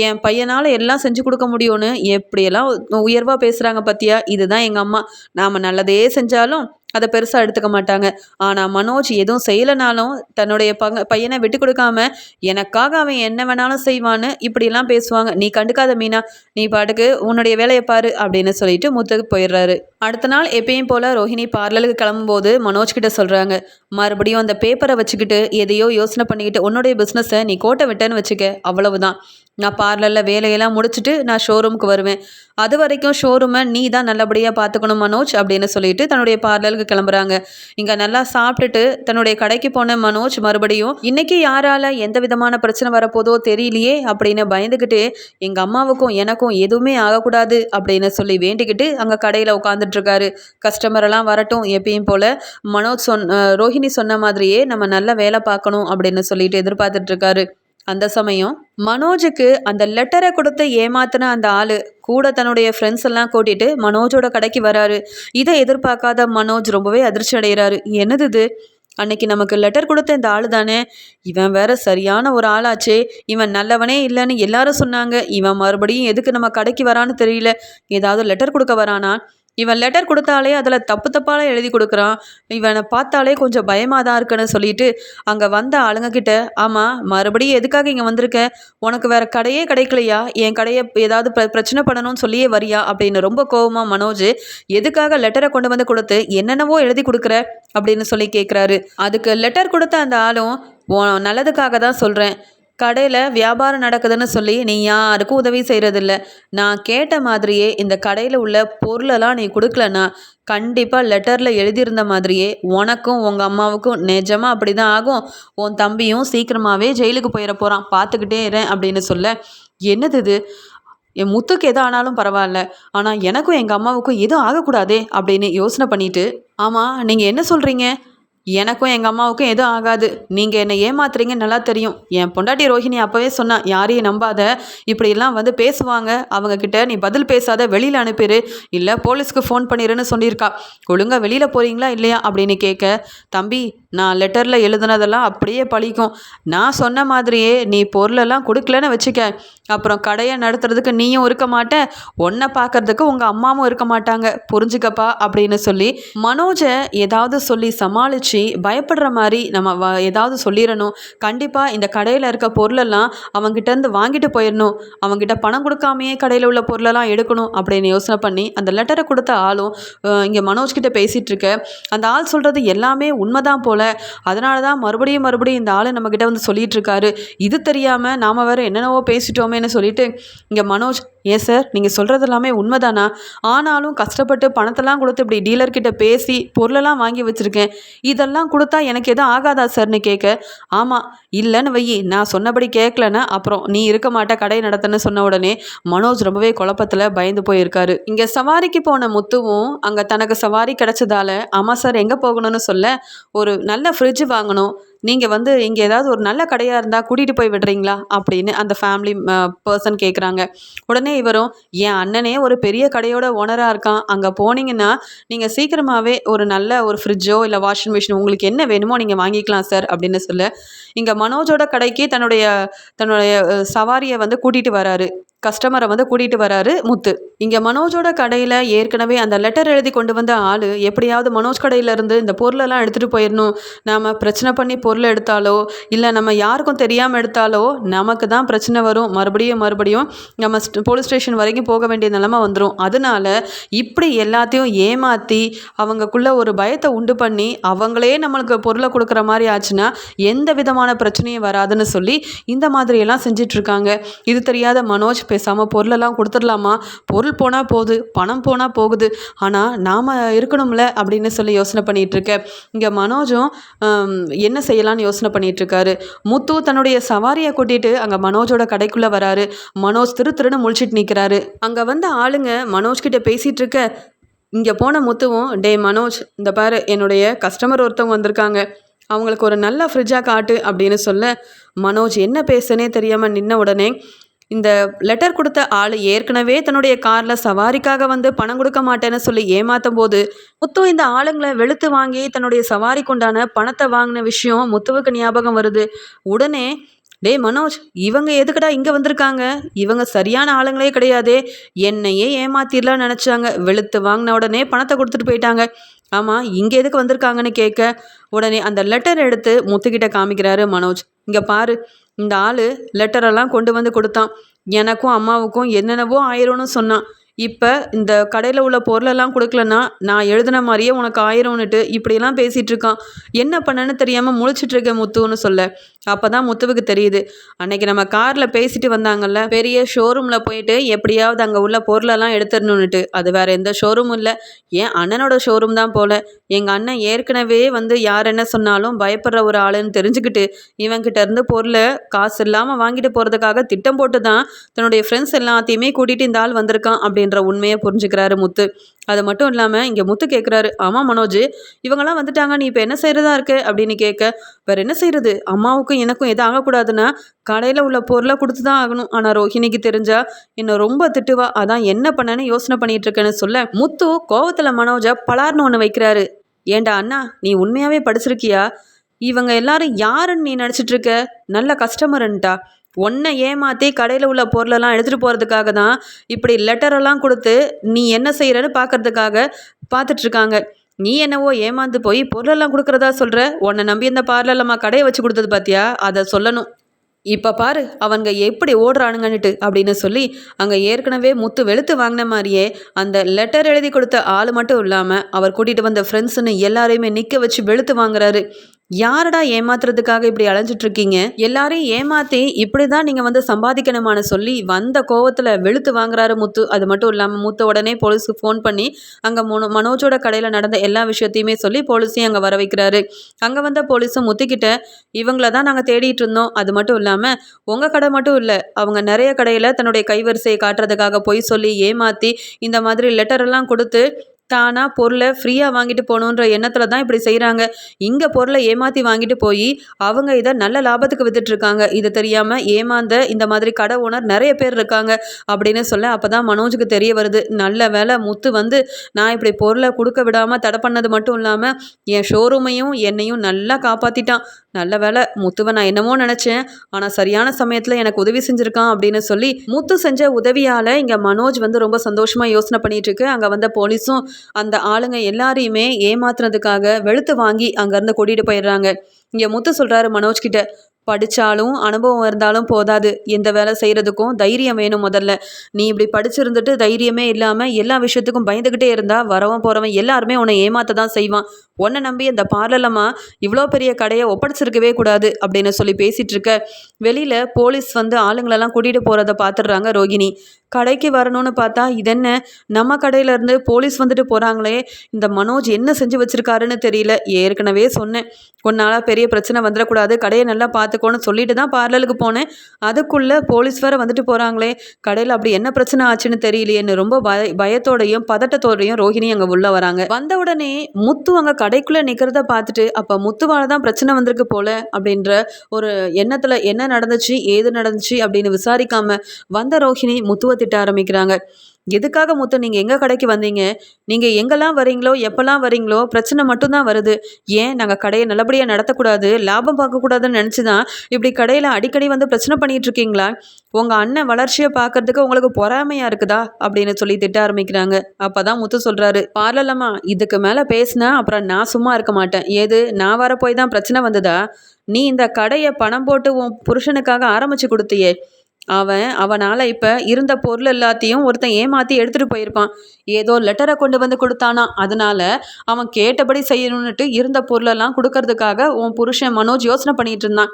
என் பையனால் எல்லாம் செஞ்சு கொடுக்க முடியும்னு எப்படியெல்லாம் உயர்வாக பேசுகிறாங்க பற்றியா இதுதான் எங்கள் அம்மா. நாம் நல்லதே செஞ்சாலும் அதை பெருசாக எடுத்துக்க மாட்டாங்க. ஆனால் மனோஜ் எதுவும் செய்யலைனாலும் தன்னுடைய பங்க பையனை விட்டு கொடுக்காம எனக்காக அவன் என்ன வேணாலும் செய்வான்னு இப்படிலாம் பேசுவாங்க. நீ கண்டுக்காத மீனா. நீ பாட்டுக்கு உன்னுடைய வேலையை பாரு அப்படின்னு சொல்லிட்டு முத்துக்கு போயிடுறாரு. அடுத்த நாள் எப்பயும் போல் ரோஹிணி பார்லருக்கு கிளம்பும்போது மனோஜ் கிட்ட சொல்கிறாங்க மறுபடியும் அந்த பேப்பரை வச்சுக்கிட்டு எதையோ யோசனை பண்ணிக்கிட்டு உன்னுடைய பிஸ்னஸை நீ கோட்டை விட்டேன்னு வச்சுக்க அவ்வளவுதான். நான் பார்லரில் வேலையெல்லாம் முடிச்சுட்டு நான் ஷோரூமுக்கு வருவேன். அது வரைக்கும் ஷோரூமை நீ தான் நல்லபடியாக பார்த்துக்கணும் மனோஜ் அப்படின்னு சொல்லிட்டு தன்னுடைய பார்லருக்கு கிளம்புறாங்க. இங்கே நல்லா சாப்பிட்டுட்டு தன்னுடைய கடைக்கு போன மனோஜ் மறுபடியும் இன்னைக்கு யாரால எந்த விதமான பிரச்சனை வரப்போதோ தெரியலையே அப்படின்னு பயந்துக்கிட்டு எங்கள் அம்மாவுக்கும் எனக்கும் எதுவுமே ஆகக்கூடாது அப்படின்னு சொல்லி வேண்டிக்கிட்டு அங்கே கடையில் உட்காந்துட்டு இருக்காரு கஸ்டமர் எல்லாம் வரட்டும் எப்பயும் போல். மனோஜ் சொன் ரோஹிணி சொன்ன மாதிரியே நம்ம நல்ல வேலை பார்க்கணும் அப்படின்னு சொல்லிட்டு எதிர்பார்த்துட்டு இருக்காரு அந்த சமயம் மனோஜுக்கு அந்த லெட்டரை கொடுத்து ஏமாத்தின அந்த ஆளு கூட தன்னுடைய ஃப்ரெண்ட்ஸ் எல்லாம் கூட்டிட்டு மனோஜோட கடைக்கு வராரு. இதை எதிர்பார்க்காத மனோஜ் ரொம்பவே அதிர்ச்சி அடைகிறாரு என்னது இது? அன்னைக்கு நமக்கு லெட்டர் கொடுத்த இந்த ஆளு தானே? இவன் வேற சரியான ஒரு ஆளாச்சே. இவன் நல்லவனே இல்லைன்னு எல்லாரும் சொன்னாங்க. இவன் மறுபடியும் எதுக்கு நம்ம கடைக்கு வரான்னு தெரியல. ஏதாவது லெட்டர் கொடுக்க வரானா? இவன் லெட்டர் கொடுத்தாலே அதில் தப்பு தப்பால எழுதி கொடுக்குறான். இவனை பார்த்தாலே கொஞ்சம் பயமாக தான் இருக்குன்னு சொல்லிட்டு அங்கே வந்த ஆளுங்கக்கிட்ட ஆமாம் மறுபடியும் எதுக்காக இங்கே வந்திருக்க? உனக்கு வேறு கடையே கிடைக்கலையா? என் கடையை ஏதாவது பிர பிரச்சனை பண்ணணும்னு சொல்லியே வரியா? அப்படின்னு ரொம்ப கோபமாக மனோஜ் எதுக்காக லெட்டரை கொண்டு வந்து கொடுத்து என்னென்னவோ எழுதி கொடுக்குற? அப்படின்னு சொல்லி கேட்குறாரு அதுக்கு லெட்டர் கொடுத்த அந்த ஆளும் நல்லதுக்காக தான் சொல்கிறேன் கடையில் வியாபாரம் நடக்குதுன்னு சொல்லி நீ யாருக்கும் உதவி செய்கிறதில்ல நான் கேட்ட மாதிரியே இந்த கடையில் உள்ள பொருளெல்லாம் நீ கொடுக்கலனா கண்டிப்பாக லெட்டரில் எழுதியிருந்த மாதிரியே உனக்கும் உங்கள் அம்மாவுக்கும் நிஜமாக அப்படி தான் ஆகும். உன் தம்பியும் சீக்கிரமாகவே ஜெயிலுக்கு போயிட போகிறான் பார்த்துக்கிட்டே இருறேன் அப்படின்னு சொல்ல. என்னது இது? என் முத்துக்கு எது ஆனாலும் பரவாயில்ல. ஆனால் எனக்கும் எங்கள் அம்மாவுக்கும் எதுவும் ஆகக்கூடாதே அப்படின்னு யோசனை பண்ணிட்டு. ஆமாம் நீங்கள் என்ன சொல்கிறீங்க எனக்கும் எங்கள் அம்மாவுக்கும் எதுவும் ஆகாது. நீங்கள் என்னை ஏமாத்துறீங்க நல்லா தெரியும். என் பொண்டாட்டி ரோஹிணி அப்போவே சொன்னான் யாரையும் நம்பாத. இப்படியெல்லாம் வந்து பேசுவாங்க. அவங்கக்கிட்ட நீ பதில் பேசாத வெளியில் அனுப்பிடு இல்லை போலீஸ்க்கு ஃபோன் பண்ணிடுன்னு சொல்லியிருக்கா. ஒழுங்கா வெளியில் போகிறீங்களா இல்லையா? அப்படின்னு கேட்க தம்பி நான் லெட்டரில் எழுதுனதெல்லாம் அப்படியே பழிக்கும். நான் சொன்ன மாதிரியே நீ பொருளெல்லாம் கொடுக்கலன்னு வச்சுக்க. அப்புறம் கடையை நடத்துறதுக்கு நீயும் இருக்க மாட்ட. உன்னை பார்க்கறதுக்கு உங்கள் அம்மாவும் இருக்க மாட்டாங்க. புரிஞ்சுக்கப்பா அப்படின்னு சொல்லி மனோஜை ஏதாவது சொல்லி சமாளித்து பயப்படுற மாதிரி நம்ம வ ஏதாவது சொல்லிடணும். கண்டிப்பாக இந்த கடையில் இருக்க பொருளெல்லாம் அவங்ககிட்டேருந்து வாங்கிட்டு போயிடணும். அவங்ககிட்ட பணம் கொடுக்காமையே கடையில் உள்ள பொருளெல்லாம் எடுக்கணும் அப்படின்னு யோசனை பண்ணி அந்த லெட்டரை கொடுத்த ஆளும் இங்கே மனோஜ்கிட்ட பேசிகிட்டு இருக்க அந்த ஆள் சொல்கிறது எல்லாமே உண்மைதான் போல். அதனால தான் மறுபடியும் மறுபடியும் இந்த ஆள் நம்மக்கிட்ட வந்து சொல்லிகிட்டு இருக்காரு. இது தெரியாமல் நாம் வேறு என்னென்னவோ பேசிட்டோமேன்னு சொல்லிட்டு இங்கே மனோஜ் ஏன் சார்? நீங்கள் சொல்கிறது எல்லாமே உண்மைதானா? ஆனாலும் கஷ்டப்பட்டு பணத்தெல்லாம் கொடுத்து இப்படி டீலர்கிட்ட பேசி பொருளெல்லாம் வாங்கி வச்சுருக்கேன். இதெல்லாம் கொடுத்தா எனக்கு எதுவும் ஆகாதா சார்னு கேட்க ஆமாம் இல்லைன்னு வையி நான் சொன்னபடி கேட்கலன்னா அப்புறம் நீ இருக்க மாட்ட கடை நடத்தன்னு சொன்ன உடனே மனோஜ் ரொம்பவே குழப்பத்தில் பயந்து போயிருக்காரு. இங்கே சவாரிக்கு போன முத்துவும் அங்கே தனக்கு சவாரி கிடைச்சதால ஆமாம் சார் எங்கே போகணும்னு சொல்ல ஒரு நல்ல ஃப்ரிட்ஜ் வாங்கணும். நீங்கள் வந்து இங்கே ஏதாவது ஒரு நல்ல கடையாக இருந்தால் கூட்டிகிட்டு போய் விடுறீங்களா? அப்படின்னு அந்த ஃபேமிலி பர்சன் கேட்குறாங்க உடனே இவரும் என் அண்ணனே ஒரு பெரிய கடையோட ஓனராக இருக்கான். அங்கே போனீங்கன்னா நீங்கள் சீக்கிரமாகவே ஒரு நல்ல ஒரு ஃப்ரிட்ஜோ இல்லை வாஷிங் மிஷின் உங்களுக்கு என்ன வேணுமோ நீங்கள் வாங்கிக்கலாம் சார் அப்படின்னு சொல்ல இங்கே மனோஜோட கடைக்கு தன்னுடைய தன்னுடைய சவாரியை வந்து கூட்டிகிட்டு வராரு. கஸ்டமரை வந்து கூட்டிகிட்டு வராரு முத்து. இங்கே மனோஜோட கடையில் ஏற்கனவே அந்த லெட்டர் எழுதி கொண்டு வந்த ஆள் எப்படியாவது மனோஜ் கடையிலேருந்து இந்த பொருளெல்லாம் எடுத்துகிட்டு போயிடணும் நாம் பிரச்சனை பண்ணி பொருள் எடுத்தாலோ இல்லை நம்ம யாருக்கும் தெரியாமல் எடுத்தாலோ நமக்கு தான் பிரச்சனை வரும். மறுபடியும் மறுபடியும் நம்ம போலீஸ் ஸ்டேஷன் வரைக்கும் போக வேண்டிய நிலைமை வந்துடும் அதனால இப்படி எல்லாத்தையும் ஏமாற்றி அவங்களுக்குள்ளே ஒரு பயத்தை உண்டு பண்ணி அவங்களே நம்மளுக்கு பொருளை கொடுக்குற மாதிரி ஆச்சுன்னா எந்த விதமான பிரச்சனையும் வராதுன்னு சொல்லி இந்த மாதிரியெல்லாம் செஞ்சிட்ருக்காங்க. இது தெரியாத மனோஜ் பேசாமல் பொருளெல்லாம் கொடுத்துடலாமா? பொருள் போனால் போகுது பணம் போனால் போகுது. ஆனால் நாம் இருக்கணும்ல அப்படின்னு சொல்லி யோசனை பண்ணிகிட்ருக்கேன் இங்கே மனோஜும் என்ன செய்யலான்னு யோசனை பண்ணிகிட்ருக்காரு. முத்து தன்னுடைய சவாரியை கூட்டிகிட்டு அங்கே மனோஜோட கடைக்குள்ளே வராரு. மனோஜ் திரு திருன்னு முழிச்சிட்டு நிற்கிறாரு அங்கே வந்த ஆளுங்க மனோஜ் கிட்ட இருக்க இங்கே போன முத்துவும் டே மனோஜ் இந்த பாரு என்னுடைய கஸ்டமர் ஒருத்தவங்க வந்திருக்காங்க. அவங்களுக்கு ஒரு நல்ல ஃப்ரிட்ஜாக காட்டு அப்படின்னு சொல்ல மனோஜ் என்ன பேசுனே தெரியாமல் நின்ன உடனே இந்த லெட்டர் கொடுத்த ஆள் ஏற்கனவே தன்னுடைய காரில் சவாரிக்காக வந்து பணம் கொடுக்க மாட்டேன்னு சொல்லி ஏமாத்தும் போது முத்து இந்த ஆளுங்களை வெளுத்து வாங்கி தன்னுடைய சவாரிக்குண்டான பணத்தை வாங்கின விஷயம் முத்துவுக்கு ஞாபகம் வருது. உடனே டேய் மனோஜ் இவங்க எதுக்குடா இங்கே வந்திருக்காங்க? இவங்க சரியான ஆளுங்களே கிடையாதே. என்னையே ஏமாத்திடலாம் நினச்சாங்க. வெளுத்து வாங்கின உடனே பணத்தை கொடுத்துட்டு போயிட்டாங்க. ஆமாம் இங்கே எதுக்கு வந்திருக்காங்கன்னு கேட்க உடனே அந்த லெட்டர் எடுத்து முத்துக்கிட்ட காமிக்கிறாரு மனோஜ். இங்கே பாரு இந்த ஆள் லெட்டரெல்லாம் கொண்டு வந்து கொடுத்தான். எனக்கும் அம்மாவுக்கும் என்னென்னவோ ஆயிரும்னு சொன்னான். இப்போ இந்த கடையில் உள்ள பொருளெல்லாம் கொடுக்கலன்னா நான் எழுதின மாதிரியே உனக்கு ஆயிரும்னுட்டு இப்படியெல்லாம் பேசிகிட்டு இருக்கான். என்ன பண்ணேன்னு தெரியாமல் முழிச்சிட்டு முத்துன்னு சொல்ல. அப்போ தான் முத்துவுக்கு தெரியுது. அன்னைக்கு நம்ம காரில் பேசிட்டு வந்தாங்கல்ல பெரிய ஷோரூமில் போயிட்டு எப்படியாவது அங்கே உள்ள பொருளெல்லாம் எடுத்துடணுன்னுட்டு. அது வேறு எந்த ஷோரூமும் இல்லை. என் அண்ணனோட ஷோரூம் தான் போல். எங்கள் அண்ணன் ஏற்கனவே வந்து யார் என்ன சொன்னாலும் பயப்படுற ஒரு ஆளுன்னு தெரிஞ்சுக்கிட்டு இவன்கிட்ட இருந்து பொருளை காசு இல்லாமல் வாங்கிட்டு போகிறதுக்காக திட்டம் போட்டு தான் தன்னுடைய ஃப்ரெண்ட்ஸ் எல்லாத்தையுமே கூட்டிகிட்டு இந்த ஆள் வந்திருக்கான் அப்படின்ற உண்மையை புரிஞ்சுக்கிறாரு முத்து. அது மட்டும் இல்லாமல் இங்கே முத்து கேட்குறாரு ஆமாம் மனோஜ் இவங்கெல்லாம் வந்துட்டாங்க நீ இப்போ என்ன செய்கிறதா இருக்கு? அப்படின்னு கேட்க வேறு என்ன செய்கிறது அம்மாவுக்கும் எனக்கும் எதுவும் ஆகக்கூடாதுன்னா கடையில் உள்ள பொருளை கொடுத்து தான் ஆகணும். ஆனால் ரோஹிணிக்கு தெரிஞ்சா என்னை ரொம்ப திட்டுவா? அதான் என்ன பண்ணேன்னு யோசனை பண்ணிட்டு இருக்கேன்னு சொல்ல. முத்து கோவத்தில் மனோஜை பலார்னு ஒன்று வைக்கிறாரு. ஏண்டா அண்ணா நீ உண்மையாகவே படிச்சிருக்கியா? இவங்க எல்லாரும் யாருன்னு நீ நினச்சிட்டு இருக்க? நல்ல கஸ்டமருன்ட்டா உன்னை ஏமாற்றி கடையில் உள்ள பொருளெல்லாம் எடுத்துகிட்டு போகிறதுக்காக தான் இப்படி லெட்டரெல்லாம் கொடுத்து நீ என்ன செய்கிறன்னு பார்க்கறதுக்காக பார்த்துட்ருக்காங்க நீ என்னவோ ஏமாந்து போய் பொருளெல்லாம் கொடுக்குறதா சொல்கிற உன்னை நம்பி இந்த பார்லர்லம்மா கடையை வச்சு கொடுத்தது பார்த்தியா அதை சொல்லணும். இப்போ பாரு அவங்க எப்படி ஓடுறானுங்கன்னுட்டு அப்படின்னு சொல்லி அங்கே ஏற்கனவே முத்து வெளுத்து வாங்கின மாதிரியே அந்த லெட்டர் எழுதி கொடுத்த ஆள் மட்டும் இல்லாமல் அவர் கூட்டிகிட்டு வந்த ஃப்ரெண்ட்ஸுன்னு எல்லாரையுமே நிற்க வச்சு வெளுத்து வாங்குறாரு. யாரடா ஏமாத்துறதுக்காக இப்படி அலைஞ்சிட்டு இருக்கீங்க எல்லாரையும் ஏமாத்தி இப்படி தான் நீங்கள் வந்து சம்பாதிக்கணுமான்னு சொல்லி வந்த கோவத்தில் வெளுத்து வாங்குறாரு முத்து. அது மட்டும் இல்லாமல் முத்த உடனே போலீஸுக்கு ஃபோன் பண்ணி அங்கே மனோ மனோஜோட கடையில் நடந்த எல்லா விஷயத்தையுமே சொல்லி போலீஸையும் அங்கே வர வைக்கிறாரு. அங்கே வந்த போலீஸும் முத்துக்கிட்ட இவங்கள தான் நாங்கள் தேடிட்டு இருந்தோம். அது மட்டும் இல்லாமல் உங்கள் கடை மட்டும் இல்லை அவங்க நிறைய கடையில் தன்னுடைய கைவரிசையை காட்டுறதுக்காக பொய் சொல்லி ஏமாற்றி இந்த மாதிரி லெட்டர் எல்லாம் கொடுத்து தானாக பொருளை ஃப்ரீயாக வாங்கிட்டு போகணுன்ற எண்ணத்தில் தான் இப்படி செய்கிறாங்க இங்கே பொருளை ஏமாற்றி வாங்கிட்டு போய் அவங்க இதை நல்ல லாபத்துக்கு வித்துட்ருக்காங்க இது தெரியாமல் ஏமாந்த இந்த மாதிரி கடை ஓனர் நிறைய பேர் இருக்காங்க அப்படின்னு சொல்ல அப்போ தான் மனோஜுக்கு தெரிய வருது. நல்ல வேலை முத்து வந்து நான் இப்படி பொருளை கொடுக்க விடாமல் தடை பண்ணது மட்டும் இல்லாமல் என் ஷோரூமையும் என்னையும் நல்லா காப்பாற்றிட்டான் நல்ல வேலை முத்துவை நான் என்னமோ நினச்சேன். ஆனால் சரியான சமயத்தில் எனக்கு உதவி செஞ்சுருக்கான் அப்படின்னு சொல்லி முத்து செஞ்ச உதவியால் இங்கே மனோஜ் வந்து ரொம்ப சந்தோஷமாக யோசனை பண்ணிகிட்டு இருக்கு. அங்கே வந்த போலீஸும் அந்த ஆளுங்க எல்லாரையுமே ஏமாத்துறதுக்காக வெளுத்து வாங்கி அங்கேருந்து கூட்டிகிட்டு போயிடுறாங்க. இங்கே முத்து சொல்கிறாரு மனோஜ் கிட்ட படித்தாலும் அனுபவம் இருந்தாலும் போதாது. எந்த வேலை செய்கிறதுக்கும் தைரியம் வேணும் முதல்ல. நீ இப்படி படிச்சிருந்துட்டு தைரியமே இல்லாமல் எல்லா விஷயத்துக்கும் பயந்துக்கிட்டே இருந்தால் வரவன் போகிறவன் எல்லாருமே உன்னை ஏமாத்த தான் செய்வான். உன்னை நம்பி அந்த பார்லலம்மா இவ்வளோ பெரிய கடையை ஒப்படைச்சிருக்கவே கூடாது அப்படின்னு சொல்லி பேசிகிட்டு இருக்க வெளியில் போலீஸ் வந்து ஆளுங்களெல்லாம் கூட்டிகிட்டு போகிறத பார்த்துடுறாங்க ரோகிணி. கடைக்கு வரணும்னு பார்த்தா இதென்ன நம்ம கடையிலேருந்து போலீஸ் வந்துட்டு போகிறாங்களே இந்த மனோஜ் என்ன செஞ்சு வச்சுருக்காருன்னு தெரியல. ஏற்கனவே சொன்னேன் உன்னால் பெரிய பிரச்சனை வந்துடக்கூடாது கடையை நல்லா பார்த்துக்கோன்னு சொல்லிட்டு தான் பார்லருக்கு போனேன். அதுக்குள்ளே போலீஸ் வேறு வந்துட்டு போகிறாங்களே கடையில் அப்படி என்ன பிரச்சனை ஆச்சுன்னு தெரியலையேன்னு ரொம்ப பய பயத்தோடையும் பதட்டத்தோடையும் ரோஹிணி அங்கே உள்ளே வராங்க. வந்த உடனே முத்து அங்கே கடைக்குள்ளே நிற்கிறத பார்த்துட்டு அப்போ முத்துவால் தான் பிரச்சனை வந்திருக்கு போல அப்படின்ற ஒரு எண்ணத்தில் என்ன நடந்துச்சு ஏது நடந்துச்சு அப்படின்னு விசாரிக்காமல் வந்த ரோஹிணி முத்துவை திட்ட ஆரம்பிக்கிறாங்க. எதுக்காக முத்து நீங்கள் எங்கள் கடைக்கு வந்தீங்க? நீங்கள் எங்கெல்லாம் வரீங்களோ எப்போல்லாம் வரீங்களோ பிரச்சனை மட்டும்தான் வருது. ஏன்? நாங்கள் கடையை நல்லபடியாக நடத்தக்கூடாது லாபம் பார்க்கக்கூடாதுன்னு நினச்சி தான் இப்படி கடையில் அடிக்கடி வந்து பிரச்சனை பண்ணிகிட்டு இருக்கீங்களா உங்கள் அண்ணன் வளர்ச்சியை பார்க்கறதுக்கு உங்களுக்கு பொறாமையாக இருக்குதா? அப்படின்னு சொல்லி திட்ட ஆரம்பிக்கிறாங்க. அப்போ தான் முத்து சொல்கிறாரு பார்லலம்மா இதுக்கு மேலே பேசினா அப்புறம் நான் சும்மா இருக்க மாட்டேன். ஏது? நான் வர போய் தான் பிரச்சனை வந்ததா? நீ இந்த கடையை பணம் போட்டு உன் புருஷனுக்காக ஆரம்பித்து கொடுத்தியே. அவன் அவனால் இப்போ இருந்த பொருள் எல்லாத்தையும் ஒருத்தன் ஏமாற்றி எடுத்துகிட்டு போயிருப்பான். ஏதோ லெட்டரை கொண்டு வந்து கொடுத்தானா. அதனால அவன் கேட்டபடி செய்யணும்னுட்டு இருந்த பொருளெல்லாம் கொடுக்கறதுக்காக உன் புருஷன் மனோஜ் யோசனை பண்ணிகிட்டு இருந்தான்.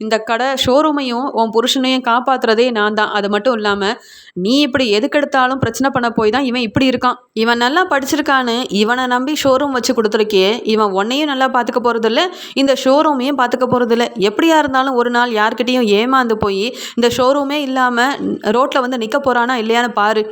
இந்த கடை ஷோரூமையும் உன் புருஷனையும் காப்பாற்றுறதே நான் தான். அது மட்டும் இல்லாமல் நீ இப்படி எதுக்கெடுத்தாலும் பிரச்சனை பண்ண போய் தான் இவன் இப்படி இருக்கான். இவன் நல்லா படிச்சிருக்கான்னு இவனை நம்பி ஷோரூம் வச்சு கொடுத்துருக்கே இவன் உன்னையும் நல்லா பார்த்துக்க போகிறதில்ல இந்த ஷோரூமையும் பார்த்துக்க போகிறதில்ல எப்படியா இருந்தாலும் ஒரு நாள் யார்கிட்டையும் ஏமாந்து போய் இந்த ஷோரூமே இல்லாமல் ரோட்டில் வந்து நிற்க போகிறானா இல்லையான்னு பாரு.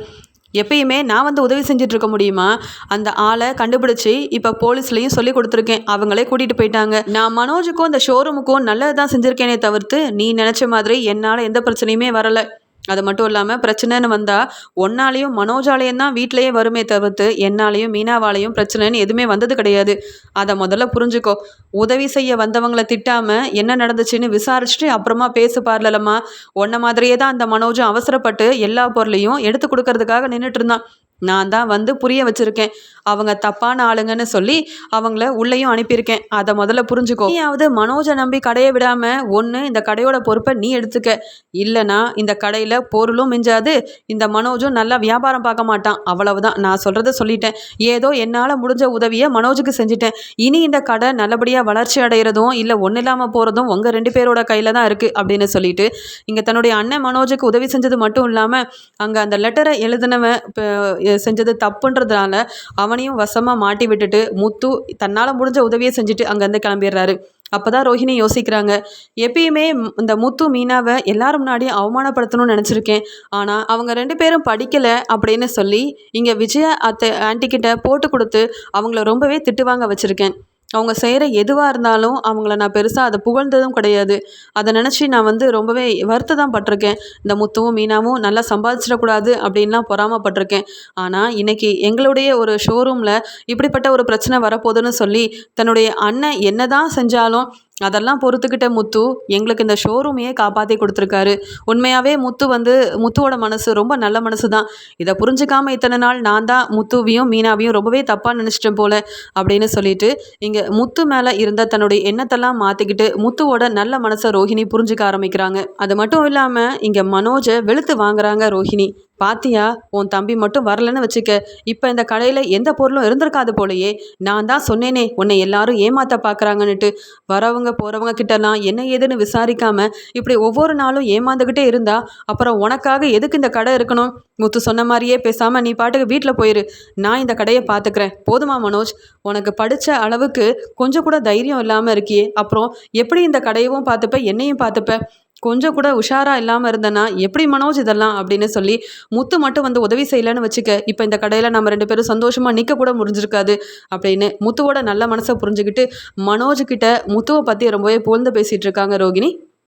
எப்பயுமே நான் வந்து உதவி செஞ்சிட்ருக்க முடியுமா? அந்த ஆளை கண்டுபிடிச்சி இப்போ போலீஸ்லேயும் சொல்லி கொடுத்துருக்கேன். அவங்களே கூட்டிகிட்டு போயிட்டாங்க. நான் மனோஜுக்கும் இந்த ஷோரூமுக்கும் நல்லது தான் செஞ்சுருக்கேனே தவிர்த்து நீ நினச்ச மாதிரி என்னால் எந்த பிரச்சனையுமே வரலை. அது மட்டும் இல்லாமல் பிரச்சனைன்னு வந்தால் ஒன்னாலேயும் மனோஜாலேயும் தான் வீட்டிலையே வருமே தவிர்த்து என்னாலையும் மீனாவாலையும் பிரச்சனைன்னு எதுவுமே வந்தது கிடையாது. அதை முதல்ல புரிஞ்சுக்கோ. உதவி செய்ய வந்தவங்களை திட்டாமல் என்ன நடந்துச்சுன்னு விசாரிச்சுட்டு அப்புறமா பேசு பார்லலம்மா. உன்ன மாதிரியே தான் அந்த மனோஜும் அவசரப்பட்டு எல்லா பொருளையும் எடுத்து கொடுக்கறதுக்காக நின்றுட்டு இருந்தான். நான் தான் வந்து புரிய வச்சுருக்கேன். அவங்க தப்பான ஆளுங்கன்னு சொல்லி அவங்கள உள்ளேயும் அனுப்பியிருக்கேன். அதை முதல்ல புரிஞ்சுக்கோ. நீயாவது மனோஜை நம்பி கடையை விடாமல் ஒன்று இந்த கடையோட பொறுப்பை நீ எடுத்துக்க. இல்லைனா இந்த கடையில் பொருளும் மிஞ்சாது இந்த மனோஜும் நல்லா வியாபாரம் பார்க்க மாட்டான். அவ்வளவுதான். நான் சொல்கிறத சொல்லிட்டேன். ஏதோ என்னால் முடிஞ்ச உதவியை மனோஜுக்கு செஞ்சுட்டேன். இனி இந்த கடை நல்லபடியாக வளர்ச்சி அடைகிறதும் இல்லை ஒன்றும் இல்லாமல் போகிறதும் உங்கள் ரெண்டு பேரோட கையில் தான் இருக்குது அப்படின்னு சொல்லிட்டு இங்கே தன்னுடைய அண்ணன் மனோஜுக்கு உதவி செஞ்சது மட்டும் இல்லாமல் அங்கே அந்த லெட்டரை எழுதினவன் இப்போ செஞ்சது தப்புன்றதுனால அவனையும் வசமாக மாட்டி விட்டுட்டு முத்து தன்னால் முடிஞ்ச உதவியை செஞ்சுட்டு அங்கேருந்து கிளம்பிடுறாரு. அப்போ தான் ரோஹிணி யோசிக்கிறாங்க எப்பயுமே இந்த முத்து மீனாவை எல்லாரும் முன்னாடியும் அவமானப்படுத்தணும்னு நினச்சிருக்கேன். ஆனால் அவங்க ரெண்டு பேரும் படிக்கலை அப்படின்னு சொல்லி இங்கே விஜயா அத்தை ஆன்ட்டிக்கிட்ட போட்டு கொடுத்து அவங்கள ரொம்பவே திட்டுவாங்க வச்சுருக்கேன். அவங்க செய்கிற எதுவாக இருந்தாலும் அவங்கள நான் பெருசாக அதை புகழ்ந்ததும் கிடையாது. அதை நினச்சி நான் வந்து ரொம்பவே வருத்த தான் பட்டிருக்கேன். இந்த முத்துவும் மீனாவும் நல்லா சம்பாதிச்சிடக்கூடாது அப்படின்லாம் பொறாமப்பட்டிருக்கேன். ஆனால் இன்னைக்கு எங்களுடைய ஒரு ஷோரூமில் இப்படிப்பட்ட ஒரு பிரச்சனை வரப்போகுதுன்னு சொல்லி தன்னுடைய அண்ணன் என்ன தான் செஞ்சாலும் அதெல்லாம் பொறுத்துக்கிட்ட முத்து எங்களுக்கு இந்த ஷோரூமையே காப்பாற்றி கொடுத்துருக்காரு. உண்மையாகவே முத்து வந்து முத்துவோட மனசு ரொம்ப நல்ல மனசு தான் இதை புரிஞ்சுக்காமல் இத்தனை நாள் நான் தான் முத்துவையும் மீனாவையும் ரொம்பவே தப்பாக நினச்சிட்டேன் போல அப்படின்னு சொல்லிட்டு இங்கே முத்து மேலே இருந்த தன்னுடைய எண்ணத்தெல்லாம் மாற்றிக்கிட்டு முத்துவோட நல்ல மனசை ரோஹிணி புரிஞ்சுக்க ஆரம்பிக்கிறாங்க. அது மட்டும் இல்லாமல் இங்கே மனோஜை வெளுத்து வாங்குறாங்க ரோஹிணி. பாத்தியா உன் தம்பி மட்டும் வரலன்னு வச்சுக்க. இப்போ இந்த கடையில் எந்த பொருளும் இருந்திருக்காது போலயே. நான் தான் சொன்னேனே உன்னை எல்லாரும் ஏமாத்த பார்க்குறாங்கன்னுட்டு வரவங்க போகிறவங்க கிட்டலாம் என்ன ஏதுன்னு விசாரிக்காம இப்படி ஒவ்வொரு நாளும் ஏமாந்துக்கிட்டே இருந்தா அப்புறம் உனக்காக எதுக்கு இந்த கடை இருக்கணும்? முத்து சொன்ன மாதிரியே பேசாமல் நீ பாட்டுக்கு வீட்டில் போயிரு. நான் இந்த கடையை பார்த்துக்கிறேன் போதுமா மனோஜ்? உனக்கு படித்த அளவுக்கு கொஞ்சம் கூட தைரியம் இல்லாமல் இருக்கியே. அப்புறம் எப்படி இந்த கடையவும் பார்த்துப்ப என்னையும் பார்த்துப்ப கொஞ்சம் கூட உஷாரா இல்லாமல் இருந்தேன்னா எப்படி மனோஜ் இதெல்லாம் அப்படின்னு சொல்லி முத்து மட்டும் வந்து உதவி செய்யலைன்னு வச்சுக்க இப்போ இந்த கடையில் நம்ம ரெண்டு பேரும் சந்தோஷமாக நிற்க கூட முடிஞ்சிருக்காது அப்படின்னு முத்துவோட நல்ல மனசை புரிஞ்சுக்கிட்டு மனோஜ் கிட்ட முத்துவை பற்றி ரொம்பவே புகழ்ந்து பேசிகிட்டு இருக்காங்க ரோகிணி.